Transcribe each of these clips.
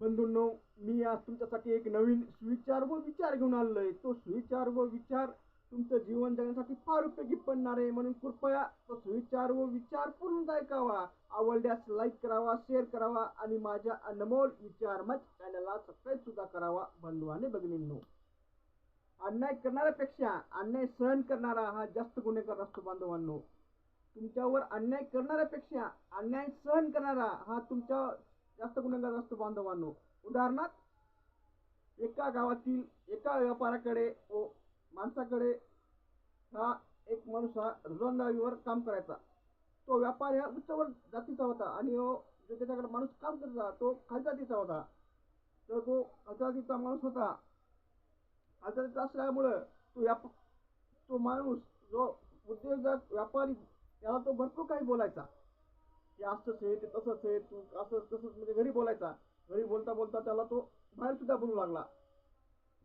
बंधूंनो मी आज तुमच्यासाठी एक नवीन सुविचार व विचार घेऊन आलेलो आहे तो सुविचार व विचार तुमचं जीवन जगण्यासाठी फार उपयोगी पडणार आहे. म्हणून कृपया तो सुविचार व विचार पूर्ण ऐकावा. आवडल्यास लाईक करावा शेअर करावा आणि माझ्या अनमोल विचार मत चॅनलला सबस्क्राईब सुद्धा करावा बंधू आणि भगिनींनो. अन्याय करणाऱ्यापेक्षा अन्याय सहन करणारा हा जास्त गुन्हेगार असतो बांधवांनो तुमच्यावर अन्याय करणाऱ्यापेक्षा अन्याय सहन करणारा हा तुमच्या जास्त गुन्हेगार असतो बांधवांनो. उदाहरणार्थ एका गावातील एका व्यापाऱ्याकडे व माणसाकडे हा एक माणूस हा रोजंदारीवर काम करायचा. तो व्यापारी हा उच्चवर जातीचा होता आणि हो जो त्याच्याकडे माणूस काम करत होता तो खालच्या जातीचा होता. तर तो खालच्या जातीचा माणूस होता. खालच्या जातीचा असल्यामुळं तो व्याप तो माणूस जो उद्योजक व्यापारी त्याला तो भरपूर काही बोलायचा. की असंच आहे ते तसंच आहे तू असं तसंच म्हणजे घरी बोलायचा. घरी बोलता बोलता त्याला तो बाहेर सुद्धा बोलू लागला.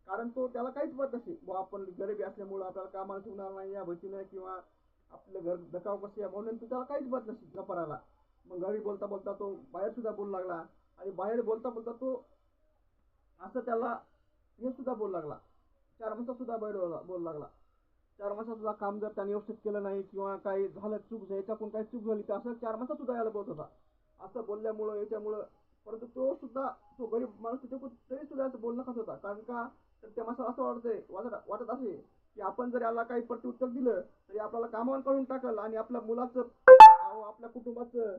कारण तो त्याला काहीच पत नसे. बुवा आपण गरिबी असल्यामुळं आपल्याला कामाला ठेवणार नाही या भीतीने किंवा आपलं घर धकाव कसे या म्हणून तो त्याला काहीच पत नसे व्यापाराला मग घरी बोलता बोलता तो बाहेर सुद्धा बोलू लागला. आणि बाहेर बोलता बोलता तो असं त्याला हे सुद्धा बोलू लागला. चार माणसं सुद्धा बाहेर बोला- बोलू लागला. चार मासात सुद्धा काम जर त्याने व्यवस्थित केलं नाही किंवा काही झालं चूक झाली याच्याकडून काही चूक झाली तर असं चार माणसं सुद्धा यायला बोलत होता. असं बोलल्यामुळं याच्यामुळं परंतु तो सुद्धा तो गरीब माणूस त्याच्या तरी सुद्धा असं बोलणं खात होता. कारण का? तर त्या माणसाला असं वाटतंय वाटत वाटत असे की आपण जर याला काही प्रत्युत्तर दिलं तरी आपल्याला कामावर काढून टाकल आणि आपल्या मुलाचं आपल्या कुटुंबाचं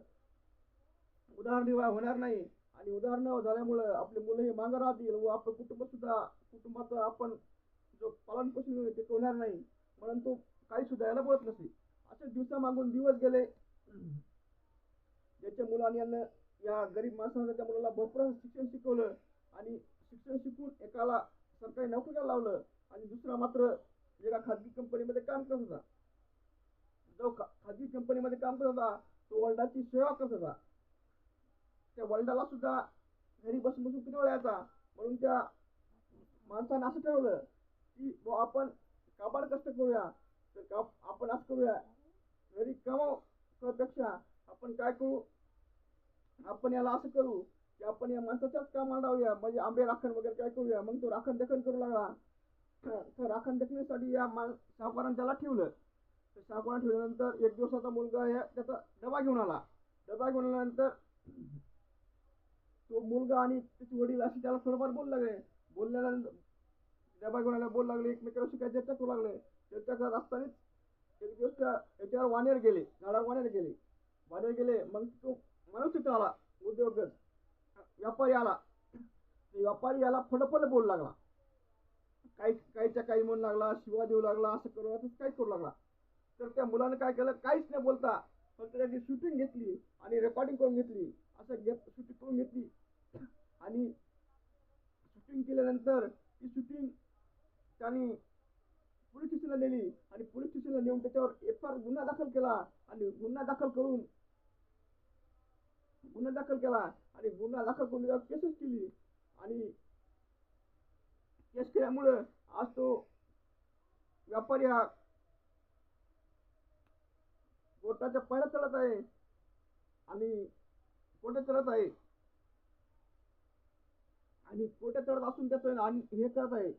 उदारनिर्वाह होणार नाही. आणि उदाहरण झाल्यामुळं आपले मुलं हे मागं राहतील व आपलं कुटुंब सुद्धा कुटुंबाचं आपण जो पालन पोषण ते होणार नाही. म्हणून तो काही सुद्धा बोलत नसे. असे दिवसामागून दिवस गेले. ज्याच्या मुलाने यांना या गरीब माणसानं त्याच्या मुलाला भरपूर असं शिक्षण शिकवलं आणि शिक्षण शिकून एकाला सरकारी नोकरीला लावलं आणि दुसरा मात्र एका खाजगी कंपनीमध्ये काम करत होता. जो खाजगी कंपनीमध्ये काम करत होता तो वर्ल्डाची सेवा करत होता. त्या वर्ल्डाला सुद्धा घरी बसून बसून किती वेळ यायचा? म्हणून त्या माणसानं असं ठरवलं की आपण काबाड कष्ट करूया. तर का आपण असं करूया? घरी कमाव आपण काय करू? आपण याला असं करू की आपण या माणसाच्याच कामाला लावूया. म्हणजे आंबे राखण वगैरे काय करूया? मग तो राखण देखण करू लागला. तर राखण देखण्यासाठी या मान सावकारानं त्याला ठेवलं. तर सावकारानं ठेवल्यानंतर एक दिवसाचा मुलगा या त्याचा डबा घेऊन आला. डबा घेऊन आल्यानंतर तो मुलगा आणि त्याचे वडील असे त्याला थोडंफार बोलू लागले. बोलल्यानंतर त्या घेऊन बोल लागले एकमेकांवर काय चर्चा करू लागले. चर्चा करत असतानाच एक दिवस त्या याच्यावर वानेर गेले झाडावर वानेर गेले. वानेर गेले मग तो माणूस तिथं आला उद्योगच. व्यापारी आला. व्यापारी याला फडफड बोलू लागला. काही काहीच्या काही म्हणू लागला शिवा देऊ लागला असं करू असं काहीच करू लागला. तर त्या मुलानं काय केलं? काहीच नाही बोलता फक्त त्याची शूटिंग घेतली आणि रेकॉर्डिंग करून घेतली असं घेत शूटिंग करून घेतली आणि शूटिंग केल्यानंतर ती शूटिंग त्यांनी पोलीस स्टेशनला नेली आणि पोलीस स्टेशनला नेऊन त्याच्यावर एफ आर गुन्हा दाखल केला आणि गुन्हा दाखल करून गुन्हा दाखल केला आणि गुन्हा दाखल करून त्याच्यावर केसेस केली. आणि केस केल्यामुळं आज तो व्यापारी हा कोर्टाच्या पहिला चढत आहे आणि कोर्टात चढत आहे? आणि कोर्टात चढत असून त्याचं आणि हे करत आहे.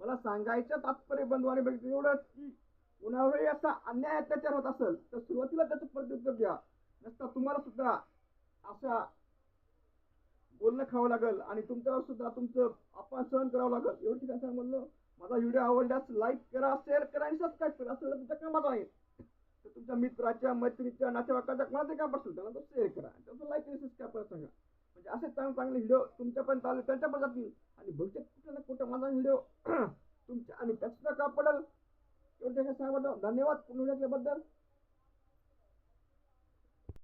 मला सांगायच्या तात्पर्य बंधवाने बघितलं एवढं की कुणावरही असा अन्याय अत्याचार होत असेल तर सुरुवातीला त्याचं प्रत्युत्तर द्या. नसता तुम्हाला सुद्धा अशा बोलणं खावं लागेल आणि तुमच्यावर सुद्धा तुमचं अपमान सहन करावं लागेल. एवढं ठिकाण सांग म्हणलं. माझा व्हिडिओ आवडल्यास लाईक करा शेअर करा आणि सबस्क्राईब करा. असं तुमच्या कामात आहे. तर तुमच्या मित्राच्या मैत्रिणीच्या नातेवाईकाच्या कोणाचं काम असेल त्याला तो शेअर करा. आणि त्याचं लाईक आणि सबस्क्राईब करा सांगा. म्हणजे असे चांगले चांगले व्हिडिओ तुमच्यापर्यंत आले त्यांच्यापर्यंत जातील. आणि भविष्यात कुठं ना कुठं माझा व्हिडिओ आणि त्याचा का पडेल? एवढं काय धन्यवाद पूर्णबद्दल